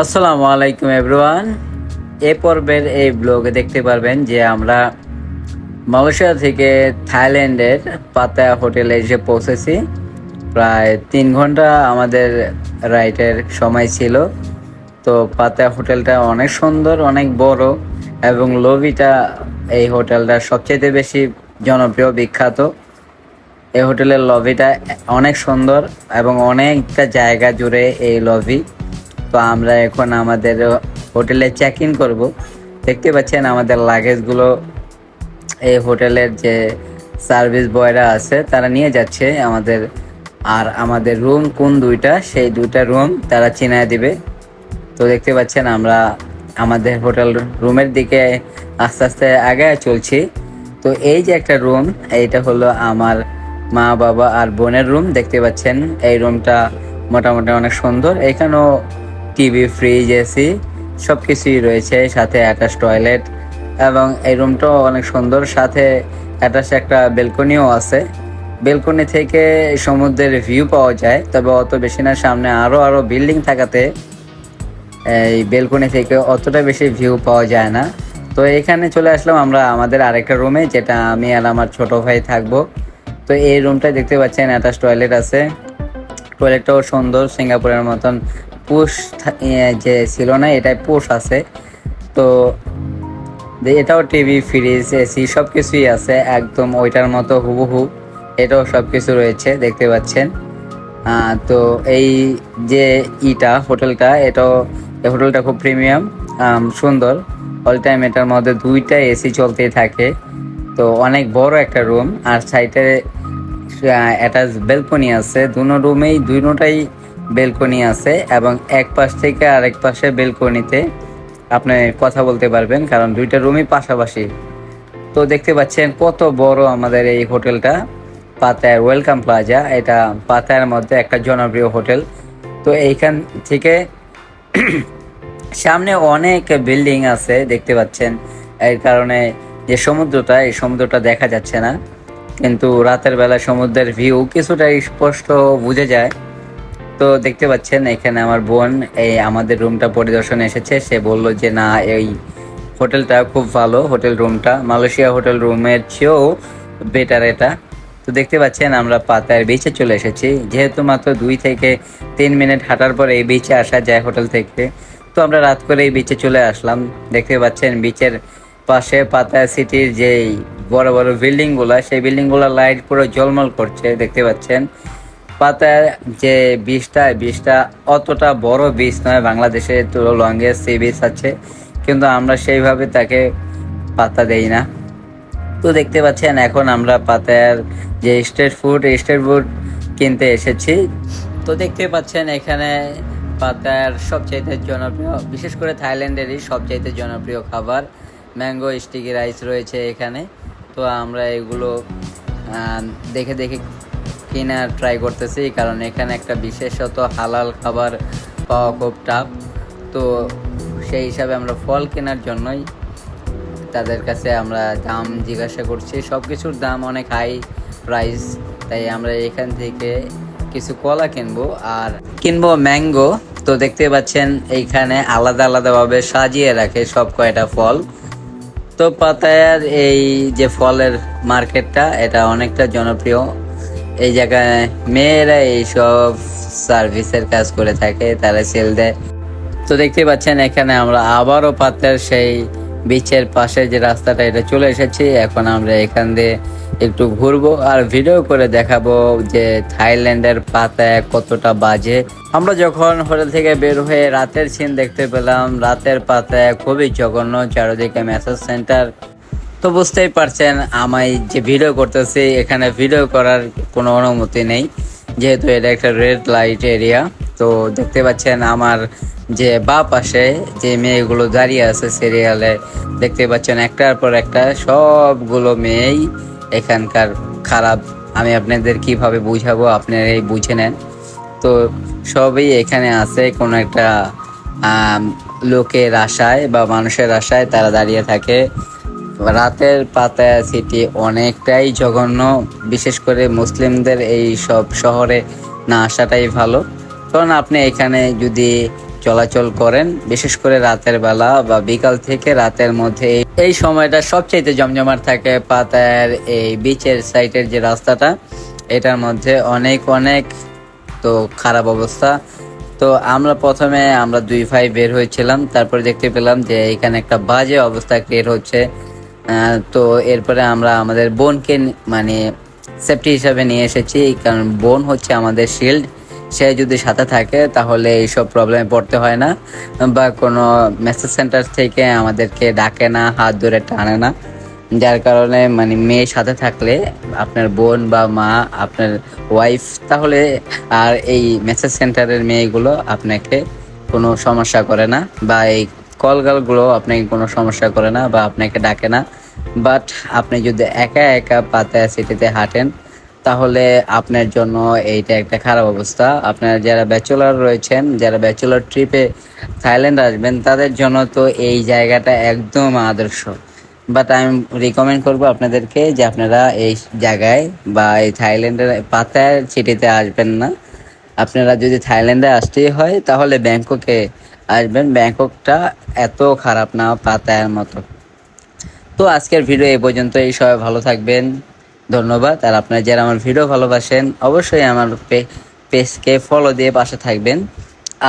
আসসালামু আলাইকুম এভরিওয়ান। এ পর্বের এই ব্লগে দেখতে পারবেন যে আমরা মালয়েশিয়া থেকে থাইল্যান্ডের পাতায়া হোটেলে এসে পৌঁছেছি। প্রায় তিন ঘণ্টা আমাদের রাইডের সময় ছিল। তো পাতায়া হোটেলটা অনেক সুন্দর, অনেক বড় এবং লবিটা এই হোটেলটা সবচেয়ে বেশি জনপ্রিয়, বিখ্যাত। এই হোটেলের লবিটা অনেক সুন্দর এবং অনেকটা জায়গা জুড়ে এই লবি তো আমরা এখন আমাদের হোটেলে চেক ইন করব। দেখতে পাচ্ছেন আমাদের লাগেজগুলো এই হোটেলের যে সার্ভিস বয়রা আছে, তারা নিয়ে যাচ্ছে আমাদের। আর আমাদের রুম কোন দুইটা, সেই দুইটা রুম তারা চিনায় দিবে। তো দেখতে পাচ্ছেন আমরা আমাদের হোটেল রুমের দিকে আস্তে আস্তে আগে চলছি। তো এই যে একটা রুম এইটা হলো আমার মা, বাবা আর বোনের রুম দেখতে পাচ্ছেন এই রুমটা মোটামুটি অনেক সুন্দর। এখানেও টিভি ফ্রিজ এসি সব কিছুই রয়েছে, সাথে অ্যাটাচ টয়লেট এবং এই রুমটাও অনেক সুন্দর। সাথে অ্যাটাচ একটা বেলকনিও আছে। বেলকনি থেকে সমুদ্রের ভিউ পাওয়া যায়, তবে অত বেশি না, সামনে আরও আরও বিল্ডিং থাকাতে এই বেলকনি থেকে অতটা বেশি ভিউ পাওয়া যায় না। তো এখানে চলে আসলাম আমরা আমাদের আরেকটা রুমে যেটা আমি আর আমার ছোট ভাই থাকব। তো এই রুমটা দেখতে পাচ্ছেন অ্যাটাচ টয়লেট আছে। টয়লেটটাও সুন্দর সিঙ্গাপুরের মতন পুশ যে ছিল না, এটাই পুশ আছে। তো এটাও টিভি, ফ্রিজ, এসি সব কিছুই আছে, একদম ওইটার মতো হুবহু। এটাও সব কিছু রয়েছে, দেখতে পাচ্ছেন। তো এই যে ইটা, হোটেলটা, এটাও, এই হোটেলটা খুব প্রিমিয়াম সুন্দর। অল টাইম এটার মধ্যে দুইটা এসি চলতেই থাকে। তো অনেক বড় একটা রুম, আর সাইডে অ্যাটাচ বেলকনি আছে। দুনো রুমেই দুটোটাই বেলকনি আছে এবং এক পাশ থেকে আরেক পাশে বেলকনিতে আপনি কথা বলতে পারবেন, কারণ দুইটা রুমই পাশাপাশি। তো দেখতে পাচ্ছেন কত বড় আমাদের এই হোটেলটা পাতায়ার ওয়েলকাম প্লাজা। এটা পাতায়ার মধ্যে একটা জনপ্রিয় হোটেল। তো এইখান থেকে সামনে অনেক বিল্ডিং আছে, দেখতে পাচ্ছেন। এর কারণে যে সমুদ্রটা, এই সমুদ্রটা দেখা যাচ্ছে না। কিন্তু রাতের বেলা সমুদ্রের ভিউ কিছুটা স্পষ্ট বুঝে যায়। তো দেখতে পাচ্ছেন, এখানে আমার বোন, এই আমাদের রুমটা পরিদর্শন এসেছে। সে বলল যে, না, এই হোটেলটা খুব ভালো, হোটেল রুমটা মালয়েশিয়া হোটেল রুমের চেয়েও বেটার এটা। তো দেখতে পাচ্ছেন, আমরা পাতায় বিচে চলে এসেছি। যেহেতু মাত্র দুই থেকে তিন মিনিট হাঁটার পর এই বিচে আসা যায় হোটেল থেকে, তো আমরা রাত করে এই বিচে চলে আসলাম। দেখতে পাচ্ছেন বিচের পাশে পাতায়া সিটির যেই বড় বড় বিল্ডিংগুলা, সেই বিল্ডিংগুলা লাইট পুরো ঝলমল করছে, দেখতে পাচ্ছেন। পাতার যে বীজটা বীজটা অতটা বড় বীজ নয়, বাংলাদেশে তো লংগেস্ট সি বীজ আছে। কিন্তু আমরা সেইভাবে তাকে পাতা দেই না। তো দেখতে পাচ্ছেন, এখন আমরা পাতার যে স্ট্রিট ফুড স্ট্রিট ফুড কিনতে এসেছি। তো দেখতে পাচ্ছেন, এখানে পাতার সবচাইতে জনপ্রিয়, বিশেষ করে থাইল্যান্ডেরই সবচাইতে জনপ্রিয় খাবার, ম্যাঙ্গো, স্টিকি রাইস রয়েছে এখানে। তো আমরা এগুলো দেখে দেখে কেনার ট্রাই করতেছি কারণ এখানে একটা বিশেষত হালাল খাবার পাওয়া খুব টাফ তো সেই হিসাবে আমরা ফল কেনার জন্যই তাদের কাছে আমরা দাম জিজ্ঞাসা করছি। সব কিছুর দাম অনেক হাই প্রাইস তাই আমরা এখান থেকে কিছু কলা কিনবো আর কিনবো ম্যাঙ্গো তো দেখতে পাচ্ছেন, এইখানে আলাদা আলাদাভাবে সাজিয়ে রাখে সব কয়টা ফল। তো পাতায়ার এই যে ফলের মার্কেটটা, এটা অনেকটা জনপ্রিয়। এই জায়গায় মেয়েরা এইসব সার্ভিসের কাজ করে থাকে, তারা সেল দেয়। তো দেখতে পাচ্ছেন, এখানে আমরা আবারও পাতার সেই বিচের পাশে যে রাস্তাটা, এটা চলে এসেছি। এখন আমরা এখান দিয়ে একটু ঘুরবো আর ভিডিও করে দেখাবো যে থাইল্যান্ডের পাতায় কতটা বাজে। আমরা যখন হোটেল থেকে বের হয়ে রাতের সিন দেখতে পেলাম, রাতের পাতায় খুবই জঘন্য, চারিদিকে ম্যাসাজ সেন্টার তো বুঝতেই পারছেন আমি যে ভিডিও করতেছি, এখানে ভিডিও করার কোনো অনুমতি নেই। যেহেতু এটা একটা রেড লাইট এরিয়া তো দেখতে পাচ্ছেন আমার যে বা পাশে যে মেয়েগুলো দাঁড়িয়ে আছে সিরিয়ালে দেখতে পাচ্ছেন একটার পর একটা সবগুলো মেয়েই এখানকার খারাপ। আমি আপনাদের কীভাবে বুঝাবো, আপনারাই বুঝে নেন। তো সবই এখানে আছে, কোনো একটা লোকের আশায় বা মানুষের আশায় তারা দাঁড়িয়ে থাকে। রাতের পাতায়া সিটি অনেকটাই জঘন্য, বিশেষ করে মুসলিমদের এই সব শহরে না আসাটাই ভালো। কারণ আপনি এখানে যদি চলাচল করেন, বিশেষ করে রাতের বেলা বা বিকাল থেকে রাতের মধ্যে, এই- সময়টা সবচাইতে জমজমাট থাকে পাতার এই বিচের সাইডের যে রাস্তাটা, এটার মধ্যে অনেক অনেক তো খারাপ অবস্থা। তো আমরা প্রথমে আমরা দুই ভাই বের হয়েছিলাম, তারপরে দেখতে পেলাম যে এখানে একটা বাজে অবস্থা ক্রিয়েট হচ্ছে। তো এরপরে আমরা আমাদের বোনকে মানে সেফটি হিসাবে নিয়ে এসেছি কারণ বোন হচ্ছে আমাদের শিল্ড সে যদি সাথে থাকে, তাহলে এইসব প্রবলেমে পড়তে হয় না, বা কোনো মেসেজ সেন্টার থেকে আমাদেরকে ডাকে না, হাত ধরে টানে না। যার কারণে মানে মেয়ে সাথে থাকলে আপনার বোন বা মা, আপনার ওয়াইফ তাহলে আর এই মেসেজ সেন্টারের মেয়েগুলো আপনাকে কোনো সমস্যা করে না, বা এই কলগালগুলো আপনাকে কোনো সমস্যা করে না বা আপনাকে ডাকে না। বাট আপনি যদি একা একা পাতায়া সিটিতে হাঁটেন, তাহলে আপনার জন্য এইটা একটা খারাপ অবস্থা। আপনার যারা ব্যাচেলর রয়েছেন, যারা ব্যাচেলর ট্রিপে থাইল্যান্ড আসবেন, তাদের জন্য তো এই জায়গাটা একদম আদর্শ। বাট আমি রিকমেন্ড করব আপনাদেরকে যে আপনারা এই জায়গায় বা এই থাইল্যান্ডের পাতায় সিটিতে আসবেন না। আপনারা যদি থাইল্যান্ডে আসতেই হয়, তাহলে ব্যাংককে আসবেন, ব্যাংককটা এত খারাপ না, পাতায়ের মতো। তো আজকের ভিডিও এই পর্যন্ত এই সবাই ভালো থাকবেন, ধন্যবাদ। আর আপনারা যারা আমার ভিডিও ভালোবাসেন, অবশ্যই আমার পেজকে ফলো দিয়ে পাশে থাকবেন।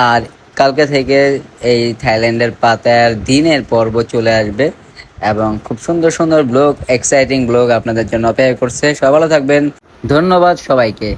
আর কালকে থেকে এই থাইল্যান্ডের পাতার দিনের পর্ব চলে আসবে এবং খুব সুন্দর সুন্দর ব্লগ এক্সাইটিং ব্লগ আপনাদের জন্য অপেক্ষা করছে। সবাই ভালো থাকবেন, ধন্যবাদ সবাইকে।